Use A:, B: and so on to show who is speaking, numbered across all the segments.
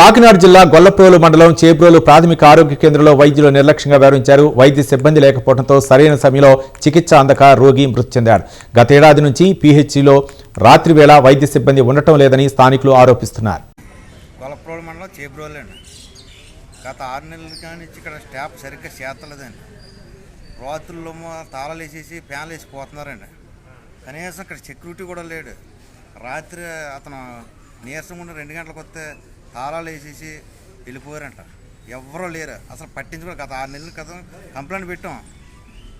A: కాకినాడ జిల్లా గొల్లప్రోలు మండలం చేబ్రోలు ప్రాథమిక ఆరోగ్య కేంద్రంలో వైద్యులు నిర్లక్ష్యంగా వ్యవహరించారు. వైద్య సిబ్బంది లేకపోవడంతో సరైన సమయంలో చికిత్స అందక రోగి మృతి చెందాడు. గతేడాది నుంచి పీహెచ్సిలో రాత్రి వేళ వైద్య సిబ్బంది ఉండటం లేదని స్థానికులు ఆరోపిస్తున్నారు.
B: గొల్లప్రోలు మండలం చేబ్రోలండి. గత ఆరు నెలల కానీ ఇక్కడ స్టాఫ్ సరిగ్గా చేతలేదండి. రాత్రుల్లో తాళాలు వేసేసి ఫ్యాన్లు వేసి పోతున్నారండి. కనీసం ఇక్కడ సెక్యూరిటీ కూడా లేడు. రాత్రి అతను నీరసం ఉండి రెండు గంటలకు వస్తే తాళాలు వేసేసి వెళ్ళిపోయారంట. ఎవరూ లేరు. అసలు పట్టించుకోరు. గత ఆరు నెలల క్రితం కంప్లైంట్ పెట్టాం.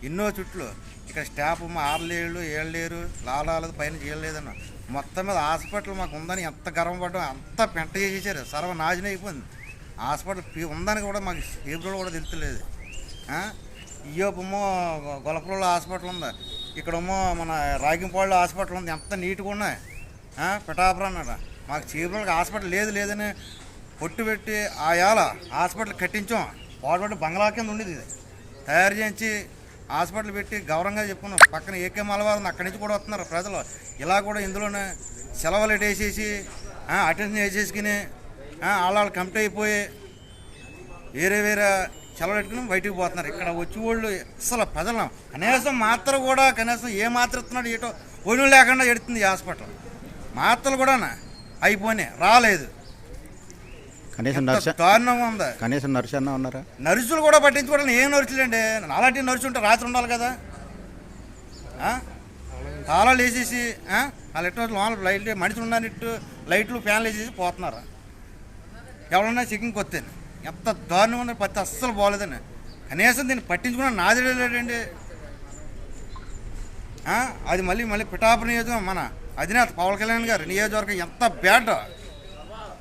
B: ఎన్నో చుట్లు. ఇక్కడ స్టాఫ్ మా ఆరు లేళ్ళు ఏళ్ళు లేరు లాలాలది పైన చేయలేదన్న. మొత్తం మీద హాస్పిటల్ మాకు ఉందని ఎంత గర్వపడ్డం అంత పెంట చేసేసారు సర్వనాశనం అయిపోయింది. హాస్పిటల్ ఉందని కూడా మాకు ఏప్రిల్ కూడా తెలుస్తలేదు ఇయ్యోపమో గొలపూలో హాస్పిటల్ ఉంది. ఇక్కడేమో మన రాగింపాళ్ళు హాస్పిటల్ ఉంది. ఎంత నీట్గా ఉన్నాయి. ఆ, పిఠాపురం అన్నట మాకు చీమలకి హాస్పిటల్ లేదు లేదని పొట్టు పెట్టి ఆ హాస్పిటల్ కట్టించాం. వాడబడి బంగ్లా కింద ఉండేది ఇది. తయారు చేయించి హాస్పిటల్ పెట్టి గౌరవంగా చెప్పుకున్నాం. పక్కన ఏకే మలవారు అక్కడి నుంచి కూడా వస్తున్నారు ప్రజలు. ఇలా కూడా ఇందులోనే సెలవులు వేసేసి అటెండెన్స్ వేసేసుకుని వాళ్ళు కంప్ట్ అయిపోయి వేరే వేరే సెలవు పెట్టుకుని బయటికి పోతున్నారు. ఇక్కడ వచ్చి వాళ్ళు అసలు ప్రజలు కనీసం మాత్ర కూడా కనీసం ఏ మాత్ర ఇస్తున్నాడు ఏటో ఒళ్ళు లేకుండా ఎడుతుంది ఈ హాస్పిటల్. మాత్రలు కూడానా? అయిపోయినాయి. రాలేదు.
C: కనీసం నర్సు
B: దారుణంగా ఉంది.
C: కనీసం నర్సు అన్న ఉన్నారా?
B: నర్సులు కూడా పట్టించుకోవడం ఏం నర్సులు అండి అలాంటి నర్సు ఉంటే రాత్రి ఉండాలి కదా? తాళాలు వేసేసి ఆ? వాళ్ళు ఎట్టో లోన లైట్ మనిషి ఉండనిట్టు లైట్లు ఫ్యాన్లు వేసేసి పోతున్నారు? ఎవరన్నా చెకింగ్ కొత్తే ఎంత దారుణంగా ఉంది పత్తి అస్సలు బాగోలేదండి. కనీసం దీన్ని పట్టించుకున్న నాది లేడండి. ఆ? అది మళ్ళీ మళ్ళీ పిఠాపురం నియోజకవర్గం మన అధినేత పవన్ కళ్యాణ్ గారు నియోజకవర్గం ఎంత బ్యాడ్